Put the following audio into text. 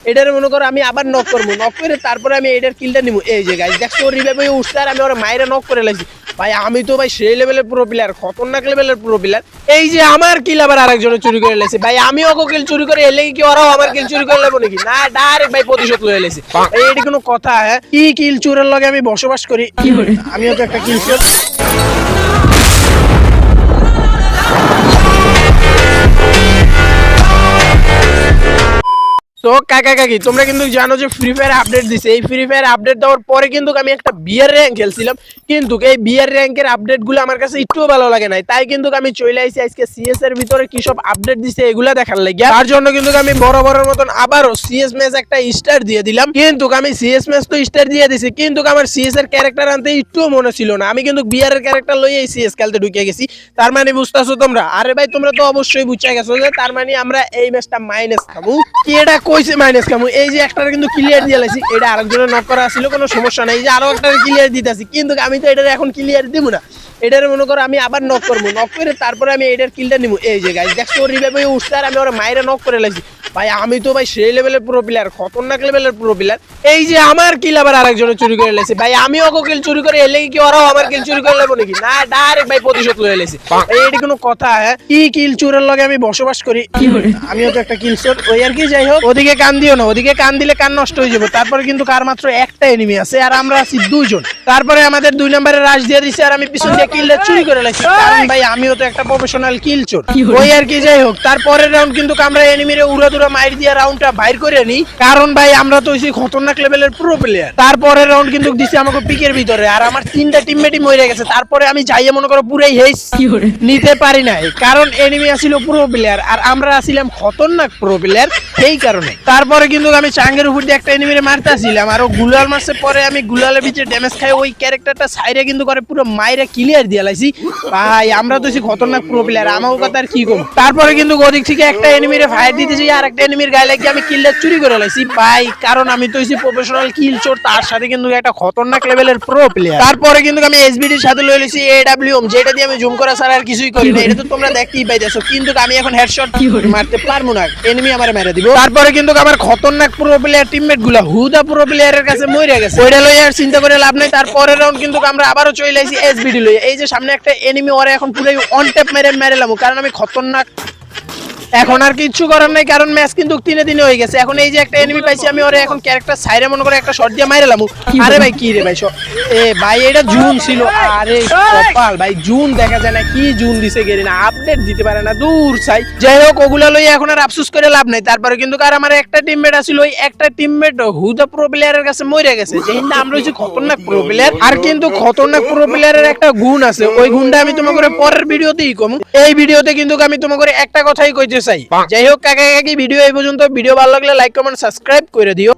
এটার মনে করো আমি আবার নক করব। নক করে তারপরে আমি এটার কিলটা নিবো। এই যে গাইজ দেখছ ওর রিভাইভ হয়ে উঠছে আর আমি ওর মায়েরা নক করে লাগছি ভাই আমি তো ভাই সেই লেভেলের প্রো প্লেয়ার খতরনাক লেভেলের প্রো প্লেয়ার এই যে আমার কিল আবার আরেকজনে চুরি করে লেছে ভাই আমি ওকে কিল চুরি করে এলে কি ওরাও আমার কিল চুরি করে নেব নাকি? না ডাইরেক্ট ভাই প্রতিশোধ লয়ে লেছে এই এটি কোনো কথা হ্যাঁ? কি কিল চুরের লগে আমি বসবাস করি? আমিও তো একটা কিল চোর। তো কাকা, কাকি তোমরা কিন্তু জানো যে ফ্রি ফায়ার আপডেট দিছে। এই ফ্রি ফায়ার আপডেট দেওয়ার পরে কিন্তু আমি একটা বিয়ার র্যাঙ্ক খেলছিলাম। কিন্তু এই বিয়ার র্যাঙ্কের আপডেটগুলো আমার কাছে একটুও ভালো লাগে নাই। তাই কিন্তু আমি চলে আইছি আজকে সিএস এর ভিতরে কি সব আপডেট দিছে এগুলা দেখার লাগে তার জন্য কিন্তু আমি বড় বড় মতন আবারও সিএস ম্যাচ একটা স্টার দিয়ে দিলাম। কিন্তু আমি সিএস ম্যাচ তো স্টার দিয়ে দিছি। কিন্তু আমার সিএস এর ক্যারেক্টার আনতে একটুও মনে ছিল না। আমি কিন্তু বিয়ার এর ক্যারেক্টার লই এই সিএস খেলতে ঢুকে গেছি। তার মানে বুঝতেছো তোমরা? আরে ভাই, তোমরা তো অবশ্যই বুঝে গেছো যে তার মানে আমরা এই ম্যাচটা মাইনাস খামু কি এটা কইছে মাইনাস কামু। এই যে একটা কিন্তু ক্লিয়ার দিয়ে লাইছি, এটা আরেকজনের নক করা ছিল, কোনো সমস্যা নাই। এই যে আরও একটা ক্লিয়ার দিতেছি, কিন্তু আমি তো এটা এখন ক্লিয়ার দিব না। এটার মনে করো আমি আবার নক করব। নক করে তারপরে আমি এটার কিলটা নিব এই যে গাছ দেখছ রিভাইভ উঠছে আর আমি ওর মায়েরা নক করে লাগছি ভাই আমি তো ভাই সেই লেভেলের প্রো প্লেয়ার খতরনাক লেভেলের প্রো প্লেয়ার এই যে আমার কিল আবার আরেকজনে চুরি করে লেছে ভাই আমি ওকে কিল চুরি করে এলে কি ওরাও আমার কিল চুরি করে নেব নাকি? না ডাইরেক্ট ভাই প্রতিশোধ লয়ে লেছে এই এটি কোনো কথা হ্যাঁ? কি কিল চুরের লগে আমি বসবাস করি? আমিও তো একটা কিল চোর ওই আর কি যাই হোক। ওদিকে কান দিও না ওদিকে কান দিলে কান নষ্ট হয়ে যাবে। তারপরে কিন্তু কার মাত্র একটা এনিমি আছে আর আমরা আছি দুজন তারপরে আমাদের দুই নম্বরে রাশ দিয়ে দিছে আর আমি পিছন দিয়ে কিলটা চুরি করে কারণ ভাই আমিও তো একটা প্রফেশনাল কিল চোর ওই আর কি যাই হোক। তারপরের রাউন্ড কিন্তু আমরা এনিমিরে উড়া দুরা মাইর দিয়ে রাউন্ডটা বাইর করে নিই কারণ ভাই আমরা তো হইছি খতরনাক লেভেলের প্রো প্লেয়ার তারপরের রাউন্ড কিন্তু দিছে আমাকে পিকের ভিতরে। আর আমার তিনটা টিমমেটই মরে গেছে। তারপরে আমি যাইয়ে মনে করো পুরাই হেস নিতে পারি নাই। কারণ এনিমি আসিল প্রো প্লেয়ার আর আমরা আসিলাম খতরনাক প্রো প্লেয়ার সেই কারণে। তারপরে কিন্তু আমি চাঙ্গের উপর দিয়ে একটা এনিমিরে মারতেছিলাম। আর ও গুলাল মারছে পরে আমি গুলালের ভিতরে ড্যামেজ খাই ওই ক্যারেক্টারটা সাইডে কিন্তু করে পুরো মাইরে ক্লিয়ার দিয়ে লাইছি। ভাই আমরা তো সে খতরনাক প্রো প্লেয়ার আমার কথা আর কি কম? তারপরে কিন্তু ওদিক থেকে একটা এনিমিরে ফায়ার দিতেছি আর একটা এনিমির গায়ে লাগিয়ে আমি কিলটা চুরি করে লাইছি। ভাই কারণ আমি তো হইছি প্রফেশনাল কিল চোর তার সাথে কিন্তু একটা খতরনাক লেভেলের প্রো প্লেয়ার তারপরে কিন্তু আমি এসবিডির সাথে লয়ে লইছি এডব্লিউএম যেটা দিয়ে আমি জুম করা ছাড়া আর কিছুই করি না। এটা তো তোমরা দেখতেই পাইতেছো। কিন্তু আমি এখন হেডশট মারতে পারব না। এনিমি আমার মেরে দিব। তারপরে কিন্তু আমার খতরনাক প্রো প্লেয়ার টিমমেটগুলা হুদা প্রো প্লেয়ারের কাছে মরে গেছে। ওইটা লই আর চিন্তা করে লাভ নাই। তারপরের রাউন্ড কিন্তু আমরা আবারও চলে আইছি এসবিডি লই এই যে সামনে একটা এনিমি ওরে এখন পুরো অন ট্যাপ মেরে মেরেলাম কারণ আমি খতরনাক এখন আর কিচ্ছু করার নাই কারণ ম্যাচ কিন্তু তিনে দিনে হয়ে গেছে। এখন এই যে একটা এনিমি পাইছি আমি ওরে এখন ক্যারেক্টার সাইরে মনে করে একটা শট দিয়ে মাইরালাম আরে ভাই কি রে ভাই শ- এ ভাই এটা জুন ছিল। আরে কপাল ভাই জুন দেখা যায় না কি জুন দিছে গেরি না আপডেট দিতে পারে না দূর চাই যাই হোক ওগুলা লই এখন আর আফসোস করে লাভ নাই। তারপরে কিন্তু কার আমার একটা টিমমেট আছিল ওই একটা টিমমেট হুদা প্রো প্লেয়ারের কাছে মরে গেছে। যে হিন্দা আমরা হচ্ছে খতরনাক প্রো প্লেয়ার আর কিন্তু খতরনাক প্রো প্লেয়ারের একটা গুণ আছে। ওই গুণটা আমি তোমাকে পরের ভিডিওতেই কম। এই ভিডিওতে কিন্তু আমি তোমাকে একটা কথাই কইতে চাই। যাই হোক কাকা কাকি ভিডিও এই পর্যন্ত ভিডিও ভালো লাগলে লাইক কমেন্ট সাবস্ক্রাইব করে দিও।